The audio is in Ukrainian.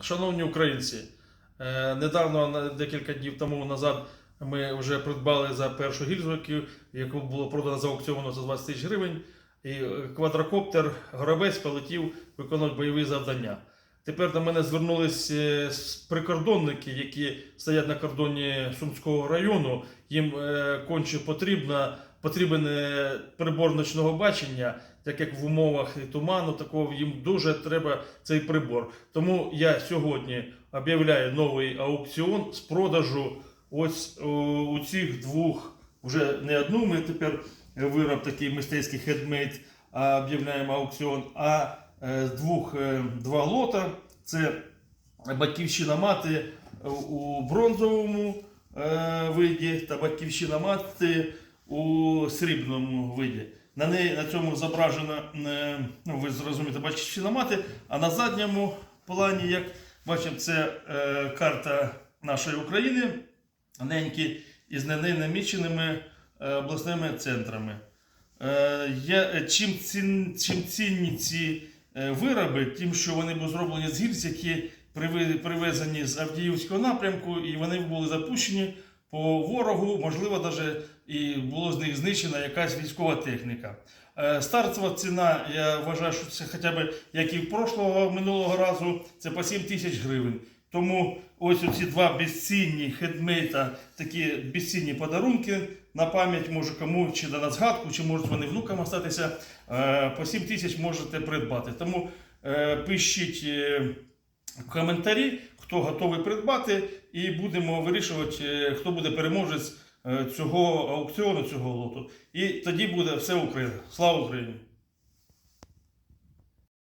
Шановні українці, е, недавно, декілька днів тому назад, ми вже придбали за першу гільзу, яку- було продано за аукціону за 20 тисяч гривень. І квадрокоптер Горобець полетів виконувати бойові завдання. Тепер до мене звернулись е, прикордонники, які стоять на кордоні Сумського району. Їм е, конче потрібно, потрібен е, прибор ночного бачення, так як в умовах туману, такого їм дуже треба цей прибор. Тому я сьогодні об'являю новий аукціон з продажу ось у, цих двох, вже не одну. Ми тепер вироб такий мистецький хедмейд об'являємо аукціон, а двох е, два лота. Це батьківщина мати у бронзовому е, виді та батьківщина мати у срібному виді. На неї на цьому зображена, е, ну ви зрозумієте, батьківщина мати, а на задньому плані, як бачимо, це е, карта нашої України, ненькі із не наміченими е, обласними центрами. Е, чим, цін, чим цінні ці е, вироби, тим, що вони були зроблені з гільз, які привезені з Авдіївського напрямку, і вони були запущені по ворогу, можливо, навіть і було з них знищена якась військова техніка. Е, Стартова ціна, я вважаю, що це хоча б як і в прошлого минулого разу, це по 7 тисяч гривень. Тому ось оці два безцінні хедмейта, такі безцінні подарунки на пам'ять, може кому чи на згадку, чи можуть вони внукам остатися. е, По 7 тисяч можете придбати. Тому е, пишіть е, коментарі, хто готовий придбати, і будемо вирішувати, хто буде переможець цього аукціону, цього лоту. І тоді буде все Україна. Слава Україні!